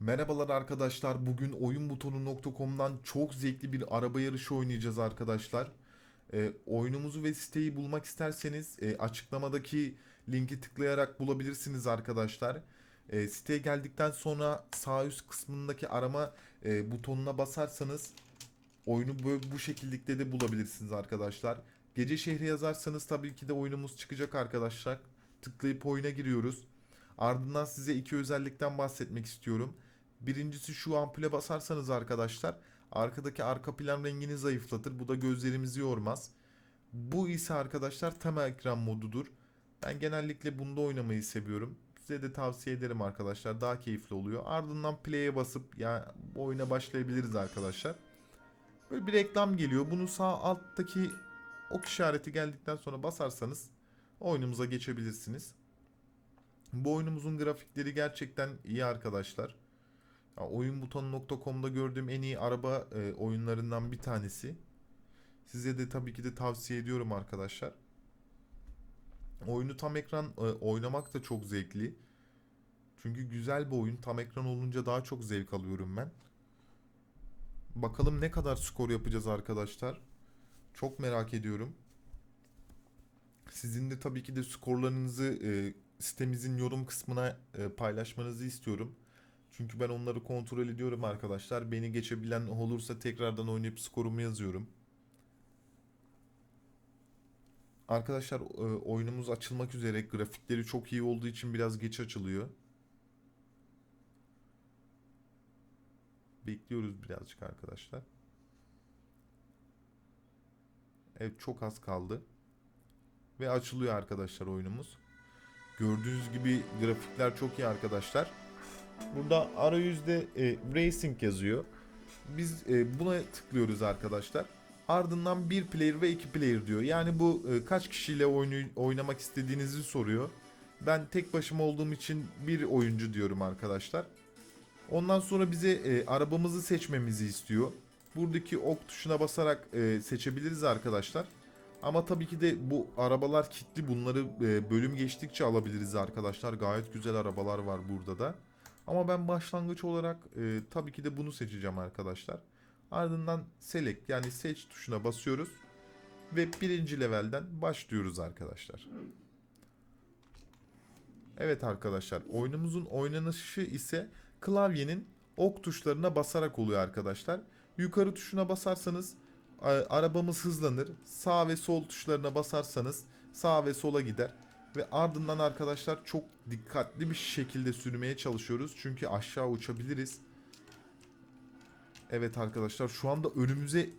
Merhabalar arkadaşlar. Bugün oyunbutonu.com'dan çok zevkli bir araba yarışı oynayacağız arkadaşlar. Ee, oyunumuzu ve siteyi bulmak isterseniz e, açıklamadaki linki tıklayarak bulabilirsiniz arkadaşlar. E, siteye geldikten sonra sağ üst kısmındaki arama e, butonuna basarsanız oyunu böyle bu şekilde de bulabilirsiniz arkadaşlar. Gece şehri yazarsanız tabii ki de oyunumuz çıkacak arkadaşlar. Tıklayıp oyuna giriyoruz. Ardından size iki özellikten bahsetmek istiyorum. Birincisi şu ampule basarsanız arkadaşlar arkadaki arka plan rengini zayıflatır. Bu da gözlerimizi yormaz. Bu ise arkadaşlar tam ekran modudur. Ben genellikle bunda oynamayı seviyorum. Size de tavsiye ederim arkadaşlar. Daha keyifli oluyor. Ardından play'e basıp ya bu oyuna başlayabiliriz arkadaşlar. Böyle bir reklam geliyor. Bunu sağ alttaki ok işareti geldikten sonra basarsanız oyunumuza geçebilirsiniz. Bu oyunumuzun grafikleri gerçekten iyi arkadaşlar. Oyunbutonu.com'da gördüğüm en iyi araba e, oyunlarından bir tanesi. Size de tabii ki de tavsiye ediyorum arkadaşlar. Oyunu tam ekran e, oynamak da çok zevkli. Çünkü güzel bir oyun. Tam ekran olunca daha çok zevk alıyorum ben. Bakalım ne kadar skor yapacağız arkadaşlar. Çok merak ediyorum. Sizin de tabii ki de skorlarınızı e, sitemizin yorum kısmına e, paylaşmanızı istiyorum. Çünkü ben onları kontrol ediyorum arkadaşlar. Beni geçebilen olursa tekrardan oynayıp skorumu yazıyorum. Arkadaşlar e, oyunumuz açılmak üzere. Grafikleri çok iyi olduğu için biraz geç açılıyor. Bekliyoruz birazcık arkadaşlar. Evet çok az kaldı. Ve açılıyor arkadaşlar oyunumuz. Gördüğünüz gibi grafikler çok iyi arkadaşlar. Burada arayüzde e, Racing yazıyor. Biz e, buna tıklıyoruz arkadaşlar. Ardından bir player ve iki player diyor. Yani bu e, kaç kişiyle oynay- oynamak istediğinizi soruyor. Ben tek başıma olduğum için bir oyuncu diyorum arkadaşlar. Ondan sonra bize e, arabamızı seçmemizi istiyor. Buradaki ok tuşuna basarak e, seçebiliriz arkadaşlar. Ama tabii ki de bu arabalar kilitli. Bunları e, bölüm geçtikçe alabiliriz arkadaşlar. Gayet güzel arabalar var burada da. Ama ben başlangıç olarak e, tabii ki de bunu seçeceğim arkadaşlar. Ardından select yani seç tuşuna basıyoruz. Ve birinci levelden başlıyoruz arkadaşlar. Evet arkadaşlar oyunumuzun oynanışı ise klavyenin ok tuşlarına basarak oluyor arkadaşlar. Yukarı tuşuna basarsanız arabamız hızlanır. Sağ ve sol tuşlarına basarsanız sağ ve sola gider. Ve ardından arkadaşlar çok dikkatli bir şekilde sürmeye çalışıyoruz. Çünkü aşağı uçabiliriz. Evet arkadaşlar şu anda önümüze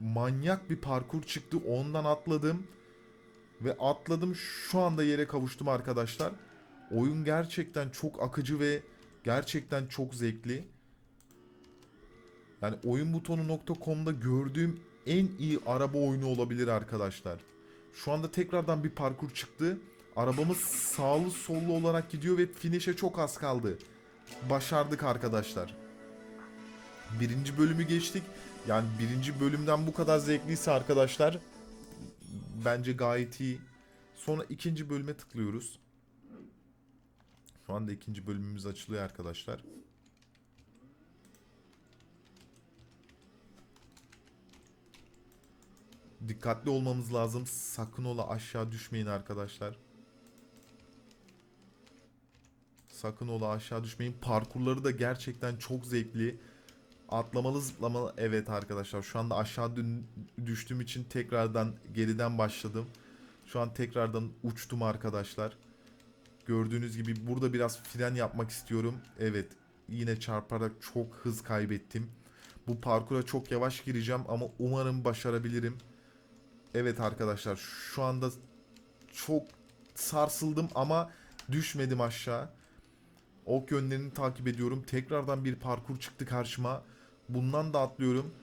manyak bir parkur çıktı. Ondan atladım. Ve atladım şu anda yere kavuştum arkadaşlar. Oyun gerçekten çok akıcı ve gerçekten çok zevkli. Yani oyunbutonu.com'da gördüğüm en iyi araba oyunu olabilir arkadaşlar. Şu anda tekrardan bir parkur çıktı. Arabamız sağlı sollu olarak gidiyor ve finish'e çok az kaldı. Başardık arkadaşlar. Birinci bölümü geçtik. Yani birinci bölümden bu kadar zevkliyse arkadaşlar bence gayet iyi. Sonra ikinci bölüme tıklıyoruz. Şu anda ikinci bölümümüz açılıyor arkadaşlar. Dikkatli olmamız lazım. Sakın ola aşağı düşmeyin arkadaşlar. Sakın ola aşağı düşmeyin. Parkurları da gerçekten çok zevkli. Atlamalı zıplamalı. Evet arkadaşlar şu anda aşağı düştüğüm için tekrardan geriden başladım. Şu an tekrardan uçtum arkadaşlar. Gördüğünüz gibi burada biraz fren yapmak istiyorum. Evet yine çarparak çok hız kaybettim. Bu parkura çok yavaş gireceğim ama umarım başarabilirim. Evet arkadaşlar şu anda çok sarsıldım ama düşmedim aşağı. Ok yönlerini takip ediyorum. Tekrardan bir parkur çıktı karşıma. Bundan da atlıyorum.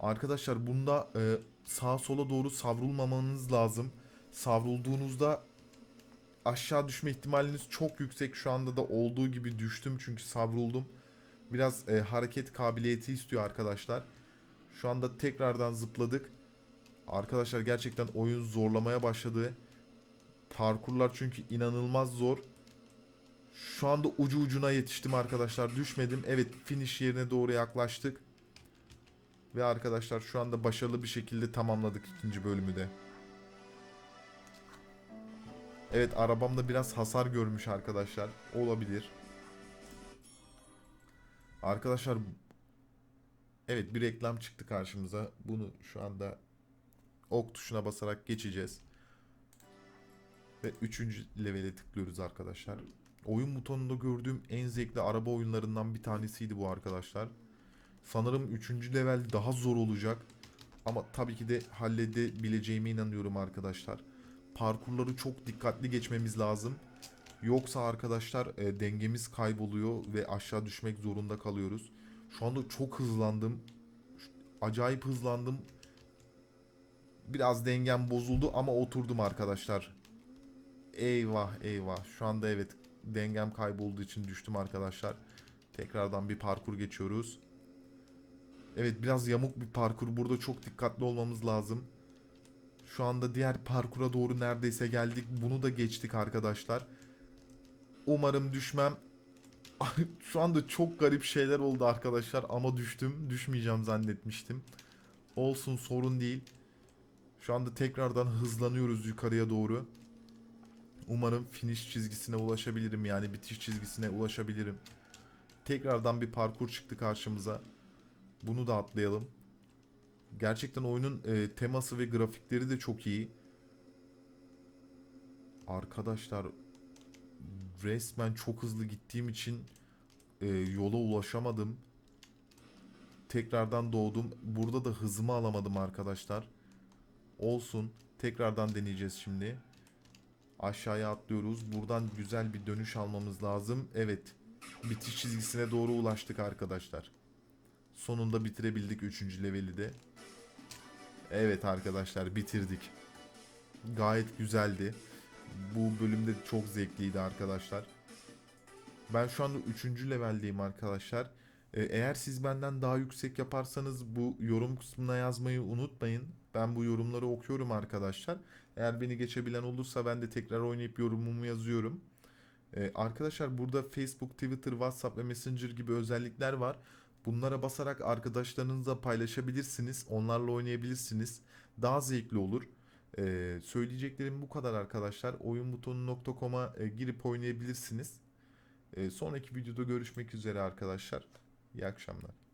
Arkadaşlar bunda e, sağa sola doğru savrulmamanız lazım. Savrulduğunuzda aşağı düşme ihtimaliniz çok yüksek. Şu anda da olduğu gibi düştüm çünkü savruldum. Biraz e, hareket kabiliyeti istiyor arkadaşlar. Şu anda tekrardan zıpladık. Arkadaşlar gerçekten oyun zorlamaya başladı. Parkurlar çünkü inanılmaz zor. Şu anda ucu ucuna yetiştim arkadaşlar. Düşmedim. Evet finish yerine doğru yaklaştık. Ve arkadaşlar şu anda başarılı bir şekilde tamamladık ikinci bölümü de. Evet arabamda biraz hasar görmüş arkadaşlar. Olabilir. Arkadaşlar evet bir reklam çıktı karşımıza. Bunu şu anda ok tuşuna basarak geçeceğiz. Ve 3. levele tıklıyoruz arkadaşlar. Oyun butonunda gördüğüm en zevkli araba oyunlarından bir tanesiydi bu arkadaşlar. Sanırım 3. level daha zor olacak. Ama tabii ki de halledebileceğime inanıyorum arkadaşlar. Parkurları çok dikkatli geçmemiz lazım. Yoksa arkadaşlar e, dengemiz kayboluyor ve aşağı düşmek zorunda kalıyoruz. Şu anda çok hızlandım. Acayip hızlandım. Biraz dengem bozuldu ama oturdum arkadaşlar. Eyvah eyvah. Şu anda evet dengem kaybolduğu için düştüm arkadaşlar. Tekrardan bir parkur geçiyoruz. Evet biraz yamuk bir parkur. Burada çok dikkatli olmamız lazım. Şu anda diğer parkura doğru neredeyse geldik. Bunu da geçtik arkadaşlar. Umarım düşmem. Şu anda çok garip şeyler oldu arkadaşlar ama düştüm. Düşmeyeceğim zannetmiştim. Olsun sorun değil. Şu anda tekrardan hızlanıyoruz yukarıya doğru. Umarım finish çizgisine ulaşabilirim yani bitiş çizgisine ulaşabilirim. Tekrardan bir parkur çıktı karşımıza. Bunu da atlayalım. Gerçekten oyunun e, teması ve grafikleri de çok iyi. Arkadaşlar resmen çok hızlı gittiğim için e, yola ulaşamadım. Tekrardan doğdum. Burada da hızımı alamadım arkadaşlar. Olsun. Tekrardan deneyeceğiz şimdi. Aşağıya atlıyoruz. Buradan güzel bir dönüş almamız lazım. Evet. Bitiş çizgisine doğru ulaştık arkadaşlar. Sonunda bitirebildik 3. leveli de. Evet arkadaşlar bitirdik. Gayet güzeldi. Bu bölümde çok zevkliydi arkadaşlar. Ben şu anda 3. leveldeyim arkadaşlar. Ee, Eğer siz benden daha yüksek yaparsanız bu yorum kısmına yazmayı unutmayın. Ben bu yorumları okuyorum arkadaşlar. Eğer beni geçebilen olursa ben de tekrar oynayıp yorumumu yazıyorum. Ee, arkadaşlar burada Facebook, Twitter, WhatsApp ve Messenger gibi özellikler var. Bunlara basarak arkadaşlarınızla paylaşabilirsiniz. Onlarla oynayabilirsiniz. Daha zevkli olur. Ee, söyleyeceklerim bu kadar arkadaşlar. Oyunbutonu.com'a e, girip oynayabilirsiniz. Ee, sonraki videoda görüşmek üzere arkadaşlar. İyi akşamlar.